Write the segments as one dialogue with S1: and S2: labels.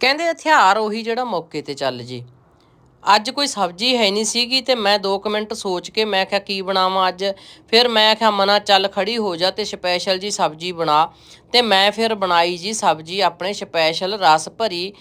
S1: ਕਹਿੰਦੇ ਹਥਿਆਰ ਉਹੀ ਜਿਹੜਾ ਮੌਕੇ ਤੇ ਚੱਲ ਜੀ। ਅੱਜ ਕੋਈ ਸਬਜ਼ੀ ਹੈ ਨਹੀਂ ਸੀਗੀ ਤੇ ਮੈਂ 2 ਮਿੰਟ ਸੋਚ ਕੇ ਮੈਂ ਕਿਹਾ, ਕੀ ਬਣਾਵਾਂ ਅੱਜ? ਫਿਰ ਮੈਂ ਕਿਹਾ, ਮਨਾ ਚੱਲ ਖੜੀ ਹੋ ਜਾ ਤੇ ਸਪੈਸ਼ਲ ਜੀ ਸਬਜ਼ੀ ਬਣਾ। ਤੇ ਮੈਂ ਫਿਰ ਬਣਾਈ ਜੀ ਸਬਜ਼ੀ ਆਪਣੇ ਸਪੈਸ਼ਲ ਰਸ ਭਰੀ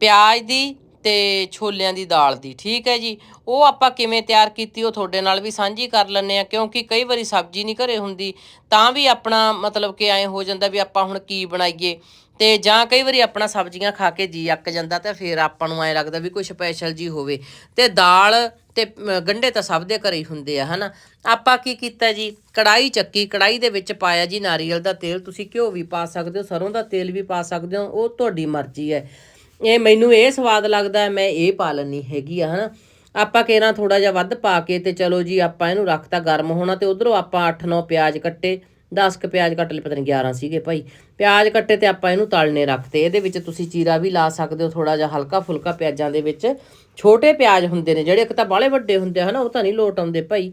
S1: ਪਿਆਜ਼ ਦੀ ਤੇ ਛੋਲਿਆਂ ਦੀ ਦਾਲ ਦੀ ਠੀਕ ਹੈ ਜੀ? ਉਹ ਆਪਾਂ ਕਿਵੇਂ ਤਿਆਰ ਕੀਤੀ ਉਹ ਤੁਹਾਡੇ ਨਾਲ ਵੀ ਸਾਂਝੀ ਕਰ ਲੈਂਦੇ ਆ ਕਿਉਂਕਿ ਕਈ ਵਾਰੀ ਸਬਜ਼ੀ ਨਹੀਂ ਘਰੇ ਹੁੰਦੀ ਤਾਂ ਵੀ ਆਪਣਾ ਮਤਲਬ ਕਿ ਐ ਹੋ ਜਾਂਦਾ ਵੀ ਆਪਾਂ ਹੁਣ ਕੀ ਬਣਾਈਏ? ਤੇ ਜਾਂ ਕਈ ਵਾਰੀ ਆਪਣਾ ਸਬਜ਼ੀਆਂ ਖਾ ਕੇ ਜੀ ਅੱਕ ਜਾਂਦਾ ਤਾਂ ਫਿਰ ਆਪਾਂ ਨੂੰ ਐ ਲੱਗਦਾ ਵੀ ਕੋਈ ਸਪੈਸ਼ਲ ਜੀ ਹੋਵੇ। ਤੇ ਦਾਲ ਤੇ ਅਮ, ਗੰਢੇ ਤਾਂ ਸਭ ਦੇ ਘਰੇ ਹੀ ਹੁੰਦੇ ਆ ਹਨਾ? ਆਪਾਂ ਕੀ ਕੀਤਾ ਜੀ? ਕੜਾਈ ਚੱਕੀ ਕੜਾਈ ਦੇ ਵਿੱਚ ਪਾਇਆ ਜੀ ਨਾਰੀਅਲ ਦਾ ਤੇਲ ਤੁਸੀਂ ਘਿਓ ਵੀ ਪਾ ਸਕਦੇ ਹੋ ਸਰੋਂ ਦਾ ਤੇਲ ਵੀ ਪਾ ਸਕਦੇ ਹੋ ਉਹ ਤੁਹਾਡੀ ਮਰਜ਼ੀ ਹੈ। ਇਹ ਮੈਨੂੰ ਇਹ ਸਵਾਦ ਲੱਗਦਾ ਮੈਂ ਇਹ ਪਾ ਲੈਣੀ ਹੈਗੀ ਆ, ਹਨਾ। ਆਪਾਂ ਕੇਰਾਂ ਥੋੜਾ ਜਿਹਾ ਵੱਧ ਪਾ ਕੇ ਤੇ ਚਲੋ ਜੀ, ਆਪਾਂ ਇਹਨੂੰ ਰੱਖਤਾ ਗਰਮ ਹੋਣਾ ਤੇ ਉਧਰੋਂ ਆਪਾਂ 8-9 ਪਿਆਜ਼ ਕੱਟੇ 10 ਕ ਪਿਆਜ਼ ਕੱਟ ਲਏ, ਪਤਾ ਨਹੀਂ 11 ਸੀਗੇ ਭਾਈ। ਪਿਆਜ਼ ਕੱਟੇ ਤੇ ਆਪਾਂ ਇਹਨੂੰ ਤਲਨੇ ਰੱਖਤੇ, ਇਹਦੇ ਵਿੱਚ ਤੁਸੀਂ ਚੀਰਾ ਵੀ ਲਾ ਸਕਦੇ ਹੋ ਥੋੜਾ ਜਿਹਾ ਹਲਕਾ ਫੁਲਕਾ ਪਿਆਜ਼ਾਂ ਦੇ ਵਿੱਚ। ਛੋਟੇ ਪਿਆਜ਼ ਹੁੰਦੇ ਨੇ, ਜਿਹੜੇ ਇੱਕ ਤਾਂ ਬਾਹਲੇ ਵੱਡੇ ਹੁੰਦੇ ਆ, ਹਨਾ, ਉਹ ਤਾਂ ਨਹੀਂ ਲੋਟ ਆਉਂਦੇ ਭਾਈ।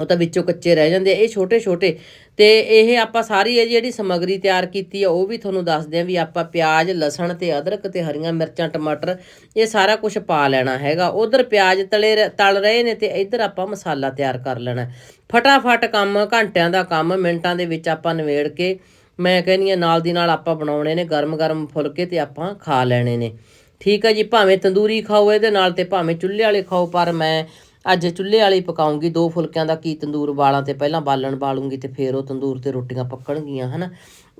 S1: ਉਹ ਤਾਂ ਵਿੱਚੋਂ ਕੱਚੇ ਰਹਿ ਜਾਂਦੇ ਆ, ਇਹ ਛੋਟੇ ਛੋਟੇ। ਤੇ ਇਹ ਆਪਾਂ ਸਾਰੀ ਇਹ ਜਿਹੜੀ ਸਮੱਗਰੀ ਤਿਆਰ ਕੀਤੀ ਆ, ਉਹ ਵੀ ਤੁਹਾਨੂੰ ਦੱਸਦੇ ਆ ਵੀ ਆਪਾਂ ਪਿਆਜ਼, ਲਸਣ ਤੇ ਅਦਰਕ ਤੇ ਹਰੀਆਂ ਮਿਰਚਾਂ, ਟਮਾਟਰ, ਇਹ ਸਾਰਾ ਕੁਝ ਪਾ ਲੈਣਾ ਹੈਗਾ। ਉਧਰ ਪਿਆਜ਼ ਤਲੇ ਰ- ਤਲ ਰਹੇ ਨੇ ਤੇ ਇੱਧਰ ਆਪਾਂ ਮਸਾਲਾ ਤਿਆਰ ਕਰ ਲੈਣਾ। ਫਟਾਫਟ ਕੰਮ, ਘੰਟਿਆਂ ਦਾ ਕੰਮ, ਮਿੰਟਾਂ ਦੇ ਵਿੱਚ ਆਪਾਂ ਨਵੇੜ ਕੇ, ਮੈਂ ਕਹਿੰਦੀ ਆ ਨਾਲ ਦੀ ਨਾਲ ਆਪਾਂ ਬਣਾਉਣੇ ਨੇ ਗਰਮ ਗਰਮ ਫੁਲਕੇ ਤੇ ਆਪਾਂ ਖਾ ਲੈਣੇ ਨੇ। ਠੀਕ ਹੈ ਜੀ, ਭਾਵੇਂ ਤੰਦੂਰੀ ਖਾਓ ਇਹਦੇ ਨਾਲ ਤੇ ਭਾਵੇਂ ਚੁੱਲ੍ਹੇ ਵਾਲੇ ਖਾਓ, ਪਰ ਮੈਂ ਅੱਜ ਚੁੱਲ੍ਹੇ ਵਾਲੀ ਪਕਾਉਂਗੀ, ਦੋ ਫੁਲਕਿਆਂ ਦਾ ਕੀ ਤੰਦੂਰ ਵਾਲਾਂ ਤੇ ਪਹਿਲਾਂ ਬਾਲਣ ਬਾਲੂੰਗੀ ਤੇ ਫਿਰ ਉਹ ਤੰਦੂਰ ਤੇ ਰੋਟੀਆਂ ਪੱਕਣਗੀਆਂ, ਹਨਾ?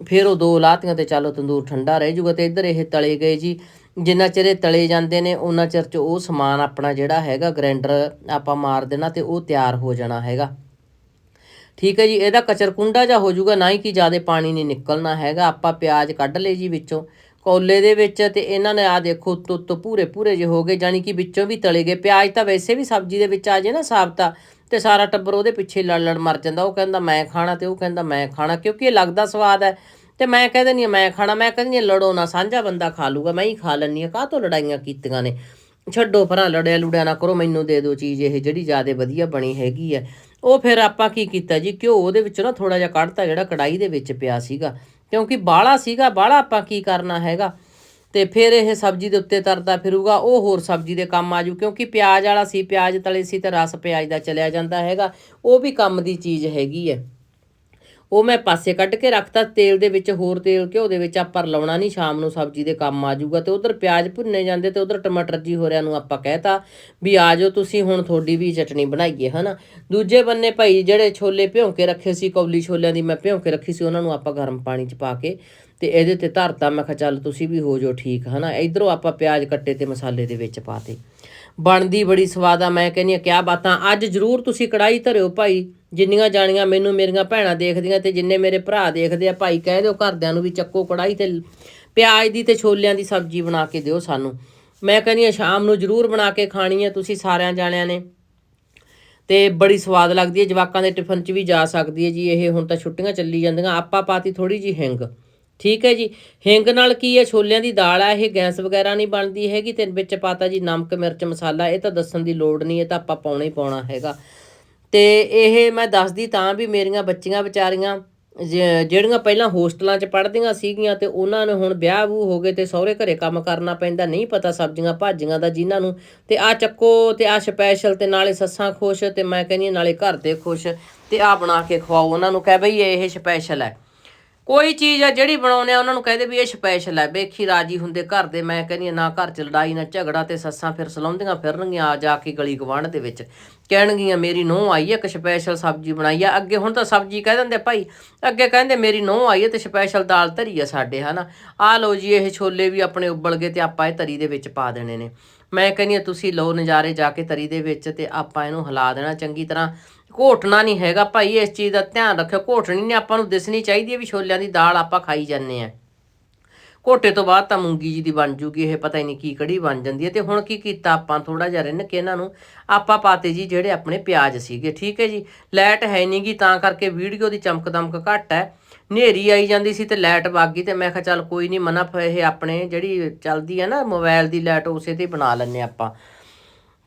S1: ਫਿਰ ਉਹ ਦੋ ਲਾਤੀਆਂ ਤੇ ਚੱਲ ਤੰਦੂਰ ਠੰਡਾ ਰਹਿ ਜੂਗਾ ਤੇ ਇੱਧਰ ਇਹ ਤਲੇ ਗਏ ਜੀ। ਜਿੰਨਾ ਚਿਰ ਇਹ ਤਲੇ ਜਾਂਦੇ ਨੇ ਉਹਨਾਂ ਚਿਰ ਚ ਉਹ ਸਮਾਨ ਆਪਣਾ ਜਿਹੜਾ ਹੈਗਾ ਗ੍ਰੈਂਡਰ ਆਪਾਂ ਮਾਰ ਦੇਣਾ ਤੇ ਉਹ ਤਿਆਰ ਹੋ ਜਾਣਾ ਹੈਗਾ। ਠੀਕ ਹੈ ਜੀ, ਇਹਦਾ ਕਚਰਕੁੰਡਾ ਜਾਂ ਹੋ ਜਾਊਗਾ ਨਾ ਹੀ ਕਿ ਜ਼ਿਆਦਾ ਪਾਣੀ ਨਹੀਂ ਨਿਕਲਣਾ ਹੈਗਾ। ਆਪਾਂ ਪਿਆਜ਼ ਕੱਢ ਲਏ ਜੀ ਵਿੱਚੋਂ। ਕੋਲੇ ਦੇ ਵਿੱਚ ਤੇ ਇਹਨਾਂ ਨੇ ਆ ਦੇਖੋ ਉੱਤੋਂ ਉੱਤੋਂ ਪੂਰੇ ਪੂਰੇ ਜੇ ਹੋ ਗਏ ਜਾਨੀ ਕਿ ਵਿੱਚੋਂ ਵੀ ਤਲੇ ਗਏ। ਪਿਆਜ਼ ਤਾਂ ਵੈਸੇ ਵੀ ਸਬਜ਼ੀ ਦੇ ਵਿੱਚ ਆ ਜੇ ਨਾ ਸਾਬਤਾ, ਤੇ ਸਾਰਾ ਟੱਬਰ ਉਹਦੇ ਪਿੱਛੇ ਲੜ ਲੜ ਮਰ ਜਾਂਦਾ। ਉਹ ਕਹਿੰਦਾ, ਮੈਂ ਖਾਣਾ, ਤੇ ਉਹ ਕਹਿੰਦਾ, ਮੈਂ ਖਾਣਾ, ਕਿਉਂਕਿ ਇਹ ਲੱਗਦਾ ਸਵਾਦ ਹੈ। ਤੇ ਮੈਂ ਕਹਿ ਦਿੰਦੀ ਹਾਂ, ਮੈਂ ਖਾਣਾ, ਮੈਂ ਕਹਿੰਦੀ ਹਾਂ, ਲੜੋ ਨਾ, ਸਾਂਝਾ ਬੰਦਾ ਖਾ ਲੂਗਾ, ਮੈਂ ਹੀ ਖਾ ਲੈਂਦੀ ਹਾਂ। ਕਾਹ ਤੋਂ ਲੜਾਈਆਂ ਕੀਤੀਆਂ ਨੇ? ਛੱਡੋ ਪਰਾਂ ਲੜਿਆ ਲੁੜਿਆ ਨਾ ਕਰੋ, ਮੈਨੂੰ ਦੇ ਦਿਓ ਚੀਜ਼, ਇਹ ਜਿਹੜੀ ਜ਼ਿਆਦਾ ਵਧੀਆ ਬਣੀ ਹੈਗੀ ਹੈ। ਉਹ ਫਿਰ ਆਪਾਂ ਕੀ ਕੀਤਾ ਜੀ? ਘਿਓ ਉਹਦੇ ਵਿੱਚੋਂ ਨਾ ਥੋੜਾ ਜਿਹਾ ਕੱਢਤਾ ਜਿਹੜਾ ਕੜਾਈ ਦੇ ਵਿੱਚ ਪਿਆ ਸੀਗਾ। ਕਿਉਂਕਿ ਬਾਹਲਾ ਸੀਗਾ, ਬਾਹਲਾ ਆਪਾਂ ਕੀ ਕਰਨਾ ਹੈਗਾ? ਤੇ ਫਿਰ ਇਹ ਸਬਜ਼ੀ ਦੇ ਉੱਤੇ ਤਰਦਾ ਫਿਰੂਗਾ, ਉਹ ਹੋਰ ਸਬਜ਼ੀ ਦੇ ਕੰਮ ਆਜੂ। ਕਿਉਂਕਿ ਪਿਆਜ਼ ਵਾਲਾ ਸੀ, ਪਿਆਜ਼ ਤਲੇ ਸੀ ਤੇ ਰਸ ਪਿਆਜ਼ ਦਾ ਚਲਿਆ ਜਾਂਦਾ ਹੈਗਾ। ਉਹ ਵੀ ਕੰਮ ਦੀ ਚੀਜ਼ ਹੈਗੀ ਹੈ। ਉਹ ਮੈਂ ਪਾਸੇ ਕੱਢ ਕੇ ਰੱਖਤਾ, ਤੇਲ ਦੇ ਵਿੱਚ ਹੋਰ ਤੇਲ ਘਿਓ ਦੇ ਵਿੱਚ ਆਪਾਂ ਲਾਉਣਾ ਨਹੀਂ, ਸ਼ਾਮ ਨੂੰ ਸਬਜ਼ੀ ਦੇ ਕੰਮ ਆ ਜਾਊਗਾ। ਤੇ ਉਧਰ ਪਿਆਜ਼ ਭੁੰਨੇ ਜਾਂਦੇ ਤੇ ਉਧਰ ਟਮਾਟਰ ਜੀ ਹੋਰਿਆਂ ਨੂੰ ਆਪਾਂ ਕਹਿਤਾ ਵੀ ਆ ਜਾਓ ਤੁਸੀਂ, ਹੁਣ ਤੁਹਾਡੀ ਵੀ ਚਟਣੀ ਬਣਾਈਏ, ਹਨਾ। ਦੂਜੇ ਬੰਨੇ ਭਾਈ ਜਿਹੜੇ ਛੋਲੇ ਭਿਉਂ ਕੇ ਰੱਖੇ ਸੀ, ਕੌਲੀ ਛੋਲਿਆਂ ਦੀ ਮੈਂ ਭਿਉਂ ਕੇ ਰੱਖੀ ਸੀ, ਉਹਨਾਂ ਨੂੰ ਆਪਾਂ ਗਰਮ ਪਾਣੀ 'ਚ ਪਾ ਕੇ ਤੇ ਇਹਦੇ ਤੇ ਧਰਤਾ, ਮੈਂ ਕਿਹਾ ਚੱਲ ਤੁਸੀਂ ਵੀ ਹੋ ਜਾਓ ਠੀਕ, ਹਨਾ। ਇਧਰੋਂ ਆਪਾਂ ਪਿਆਜ਼ ਕੱਟੇ ਤੇ ਮਸਾਲੇ ਦੇ ਵਿੱਚ ਪਾਤੇ। ਬਣਦੀ ਬੜੀ ਸਵਾਦ ਆ, ਮੈਂ ਕਹਿੰਦੀ ਆ, ਕਿਆ ਬਾਤਾਂ, ਅੱਜ ਜ਼ਰੂਰ ਤੁਸੀਂ ਕੜਾਈ ਧਰਿਓ ਭਾਈ। ਜਿੰਨੀਆਂ ਜਾਣੀਆਂ ਮੈਨੂੰ ਮੇਰੀਆਂ ਭੈਣਾਂ ਦੇਖਦੀਆਂ ਤੇ ਜਿੰਨੇ ਮੇਰੇ ਭਰਾ ਦੇਖਦੇ ਆ, ਭਾਈ ਕਹਿ ਦਿਓ ਘਰਦਿਆਂ ਨੂੰ ਵੀ ਚੱਕੋ ਕੜਾਈ ਤੇ ਪਿਆਜ਼ ਦੀ ਤੇ ਛੋਲਿਆਂ ਦੀ ਸਬਜ਼ੀ ਬਣਾ ਕੇ ਦਿਓ ਸਾਨੂੰ। ਮੈਂ ਕਹਿੰਦੀ ਆ ਸ਼ਾਮ ਨੂੰ ਜ਼ਰੂਰ ਬਣਾ ਕੇ ਖਾਣੀ ਹੈ ਤੁਸੀਂ ਸਾਰਿਆਂ ਜਾਣਿਆਂ ਨੇ। ਤੇ ਬੜੀ ਸਵਾਦ ਲੱਗਦੀ ਹੈ, ਜਵਾਕਾਂ ਦੇ ਟਿਫਨ 'ਚ ਵੀ ਜਾ ਸਕਦੀ ਹੈ ਜੀ, ਇਹ ਹੁਣ ਤਾਂ ਛੁੱਟੀਆਂ ਚੱਲੀ ਜਾਂਦੀਆਂ, ਆਪਾਂ ਪਾਤੀ ਥੋੜੀ ਜੀ ਹਿੰਗ। ਠੀਕ ਹੈ ਜੀ, ਹਿੰਗ ਨਾਲ ਕੀ ਹੈ, ਛੋਲਿਆਂ ਦੀ ਦਾਲ ਆ, ਇਹ ਗੈਸ ਵਗੈਰਾ ਨਹੀਂ ਬਣਦੀ ਹੈਗੀ, ਤੇ ਵਿੱਚ ਪਾਤਾ ਜੀ ਨਮਕ, ਮਿਰਚ, ਮਸਾਲਾ, ਇਹ ਤਾਂ ਦੱਸਣ ਦੀ ਲੋੜ ਨਹੀਂ, ਇਹ ਤਾਂ ਆਪਾਂ ਪਾਉਣਾ ਹੀ ਪਾਉਣਾ ਹੈਗਾ। ਅਤੇ ਇਹ ਮੈਂ ਦੱਸਦੀ ਤਾਂ ਵੀ ਮੇਰੀਆਂ ਬੱਚੀਆਂ ਵਿਚਾਰੀਆਂ, ਜ- ਜਿਹੜੀਆਂ ਪਹਿਲਾਂ ਹੋਸਟਲਾਂ 'ਚ ਪੜ੍ਹਦੀਆਂ ਸੀਗੀਆਂ ਅਤੇ ਉਹਨਾਂ ਨੂੰ ਹੁਣ ਵਿਆਹ ਵੂ ਹੋ ਗਏ ਅਤੇ ਸਹੁਰੇ ਘਰੇ ਕੰਮ ਕਰਨਾ ਪੈਂਦਾ, ਨਹੀਂ ਪਤਾ ਸਬਜ਼ੀਆਂ ਭਾਜੀਆਂ ਦਾ ਜਿਨ੍ਹਾਂ ਨੂੰ ਅਤੇ ਆ ਚੱਕੋ ਅਤੇ ਆ ਸਪੈਸ਼ਲ ਅਤੇ ਨਾਲੇ ਸੱਸਾਂ ਖੁਸ਼ ਅਤੇ ਮੈਂ ਕਹਿੰਦੀ ਹਾਂ ਨਾਲੇ ਘਰ ਦੇ ਖੁਸ਼ ਅਤੇ ਆ ਬਣਾ ਕੇ ਖਵਾਓ, ਉਹਨਾਂ ਨੂੰ ਕਹਿ ਬਈ ਇਹ ਸਪੈਸ਼ਲ ਹੈ। ਕੋਈ ਚੀਜ਼ ਆ ਜਿਹੜੀ ਬਣਾਉਨੇ ਆ ਉਹਨਾਂ ਨੂੰ ਕਹਦੇ ਵੀ ਇਹ ਸਪੈਸ਼ਲ ਹੈ ਵੇਖੀ ਰਾਜੀ ਹੁੰਦੇ ਘਰ ਦੇ ਮੈਂ ਕਹਿੰਦੀ ਹਾਂ, ਨਾ ਘਰ ਚ ਲੜਾਈ ਨਾ ਝਗੜਾ ਤੇ ਸੱਸਾਂ ਫਿਰ ਸਲਾਉਂਦੀਆਂ ਫਿਰਨਗੀਆਂ ਆ ਜਾ ਕੇ ਗਲੀ ਗਵਾਂਢ ਦੇ ਵਿੱਚ। ਕਹਿਣਗੀਆਂ ਮੇਰੀ ਨੂੰਹ ਆਈ ਹੈ ਇੱਕ ਸਪੈਸ਼ਲ ਸਬਜ਼ੀ ਬਣਾਈ ਆ। ਅੱਗੇ ਹੁਣ ਤਾਂ ਸਬਜ਼ੀ ਕਹਿ ਦਿੰਦੇ ਭਾਈ ਅੱਗੇ ਕਹਿੰਦੇ ਮੇਰੀ ਨੂੰਹ ਆਈ ਹੈ ਤੇ ਸਪੈਸ਼ਲ ਦਾਲ ਧਰੀ ਆ ਸਾਡੇ ਹਨਾ? ਆ ਲਓ ਜੀ ਇਹ ਛੋਲੇ ਵੀ ਆਪਣੇ ਉਬਲ ਗਏ ਤੇ ਆਪਾਂ ਇਹ ਤਰੀ ਦੇ ਵਿੱਚ ਪਾ ਦੇਣੇ ਨੇ। ਮੈਂ ਕਹਿੰਦੀ ਹਾਂ ਤੁਸੀਂ ਲਓ ਨਜ਼ਾਰੇ ਜਾ ਕੇ ਤਰੀ ਦੇ ਵਿੱਚ ਤੇ ਆਪਾਂ ਇਹਨੂੰ ਹਿਲਾ ਦੇਣਾ ਚੰਗੀ ਤਰ੍ਹਾਂ। ਘੋਟਣਾ ਨਹੀਂ ਹੈਗਾ ਭਾਈ, ਇਸ ਚੀਜ਼ ਦਾ ਧਿਆਨ ਰੱਖਿਓ। ਘੋਟਣੀ ਨੇ ਆਪਾਂ ਨੂੰ ਦਿਸਣੀ ਚਾਹੀਦੀ ਹੈ ਵੀ ਛੋਲਿਆਂ ਦੀ ਦਾਲ ਆਪਾਂ ਖਾਈ ਜਾਂਦੇ ਆ ਘੋਟੇ ਤੋਂ ਬਾਅਦ ਤਾਂ ਮੂੰਗੀ ਜੀ ਦੀ ਬਣ ਜੂਗੀ, ਇਹ ਪਤਾ ਹੀ ਨਹੀਂ ਕੀ ਕੜੀ ਬਣ ਜਾਂਦੀ ਹੈ। ਤੇ ਹੁਣ ਕੀ ਕੀਤਾ ਆਪਾਂ ਥੋੜਾ ਜਿਹਾ ਰਿੰਨ ਕੇ ਇਹਨਾਂ ਨੂੰ, ਆਪਾਂ ਪਾਤੇ ਜੀ ਜਿਹੜੇ ਆਪਣੇ ਪਿਆਜ਼ ਸੀਗੇ, ਠੀਕ ਹੈ ਜੀ? ਲਾਈਟ ਹੈ ਨਹੀਂਗੀ ਤਾਂ ਕਰਕੇ ਵੀਡੀਓ ਦੀ ਚਮਕ ਦਮਕ ਘੱਟ ਹੈ। ਹਨੇਰੀ ਆਈ ਜਾਂਦੀ ਸੀ ਤੇ ਲਾਈਟ ਵਗ ਗਈ ਤੇ ਮੈਂ ਕਿਹਾ ਚੱਲ ਕੋਈ ਨਹੀਂ, ਮਨਾ ਇਹ ਆਪਣੇ ਜਿਹੜੀ ਚੱਲਦੀ ਹੈ ਨਾ ਮੋਬਾਈਲ ਦੀ ਲਾਈਟ ਉਸੇ ਤੇ ਹੀ ਬਣਾ ਲੈਂਦੇ ਆਪਾਂ।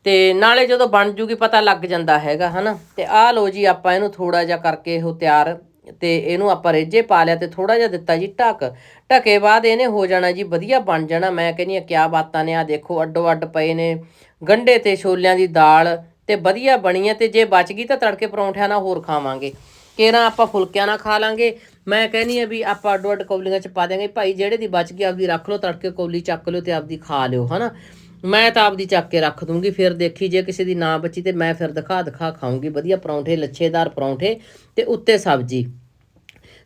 S1: ਤੇ ਨਾਲੇ ਜਦੋਂ ਬਣ ਜੂਗੀ ਪਤਾ ਲੱਗ ਜਾਂਦਾ ਹੈਗਾ, ਹਨਾ? ਤੇ ਆਹ ਲੋ ਜੀ, ਆਪਾਂ ਇਹਨੂੰ ਥੋੜਾ ਜਿਹਾ ਕਰਕੇ ਉਹ ਤਿਆਰ ਤੇ ਇਹਨੂੰ ਆਪਾਂ ਰੇਜੇ ਪਾ ਲਿਆ ਤੇ ਥੋੜਾ ਜਿਹਾ ਦਿੱਤਾ ਜੀ ਢੱਕ। ਢਕੇ ਬਾਅਦ ਇਹਨੇ ਹੋ ਜਾਣਾ ਜੀ, ਵਧੀਆ ਬਣ ਜਾਣਾ। ਮੈਂ ਕਹਿੰਦੀ ਆ ਕਿਆ ਬਾਤਾਂ ਨੇ ਆ ਦੇਖੋ, ਅੱਡੋ ਅੱਡ ਪਏ ਨੇ। ਗੰਢੇ ਤੇ ਛੋਲਿਆਂ ਦੀ ਦਾਲ ਤੇ ਵਧੀਆ ਬਣੀ ਹੈ ਤੇ ਜੇ ਬਚ ਗਈ ਤਾਂ ਤੜਕੇ ਪਰੌਂਠਿਆਂ ਨਾਲ ਹੋਰ ਖਾਵਾਂਗੇ। ਕੇਰਾਂ ਆਪਾਂ ਫੁਲਕਿਆਂ ਨਾਲ ਖਾ ਲਾਂਗੇ। ਮੈਂ ਕਹਿੰਦੀ ਆ ਵੀ ਆਪਾਂ ਅੱਡੋ ਅੱਡ ਕੌਲੀਆਂ ਚ ਪਾ ਦਿਆਂਗੇ। ਭਾਈ, ਜਿਹੜੇ ਦੀ ਬਚ ਗਈ, ਆਪਦੀ ਰੱਖ ਲਓ, ਤੜਕੇ ਕੌਲੀ ਚੱਕ ਲਿਓ ਤੇ ਆਪਦੀ ਖਾ ਲਿਓ, ਹਨਾ? ਮੈਂ ਤਾਂ ਆਪਦੀ ਚੱਕ ਕੇ ਰੱਖ ਦੂੰਗੀ, ਫਿਰ ਦੇਖੀ ਜੇ ਕਿਸੇ ਦੀ ਨਾ ਬਚੀ ਤੇ ਮੈਂ ਫਿਰ ਦਿਖਾ ਦਿਖਾ ਖਾਊਂਗੀ। ਵਧੀਆ ਪਰੌਂਠੇ, ਲੱਛੇਦਾਰ ਪਰੌਂਠੇ ਤੇ ਉੱਤੇ ਸਬਜ਼ੀ।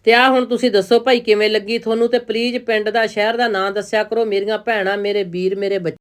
S1: ਤੇ ਆ ਹੁਣ ਤੁਸੀਂ ਦੱਸੋ ਭਾਈ ਕਿਵੇਂ ਲੱਗੀ? ਤੁਹਾਨੂੰ ਤੇ ਪਲੀਜ਼ ਪਿੰਡ ਦਾ, ਸ਼ਹਿਰ ਦਾ ਨਾਂ ਦੱਸਿਆ ਕਰੋ। ਮੇਰੀਆਂ ਭੈਣਾਂ, ਮੇਰੇ ਵੀਰ, ਮੇਰੇ ਬੱਚੇ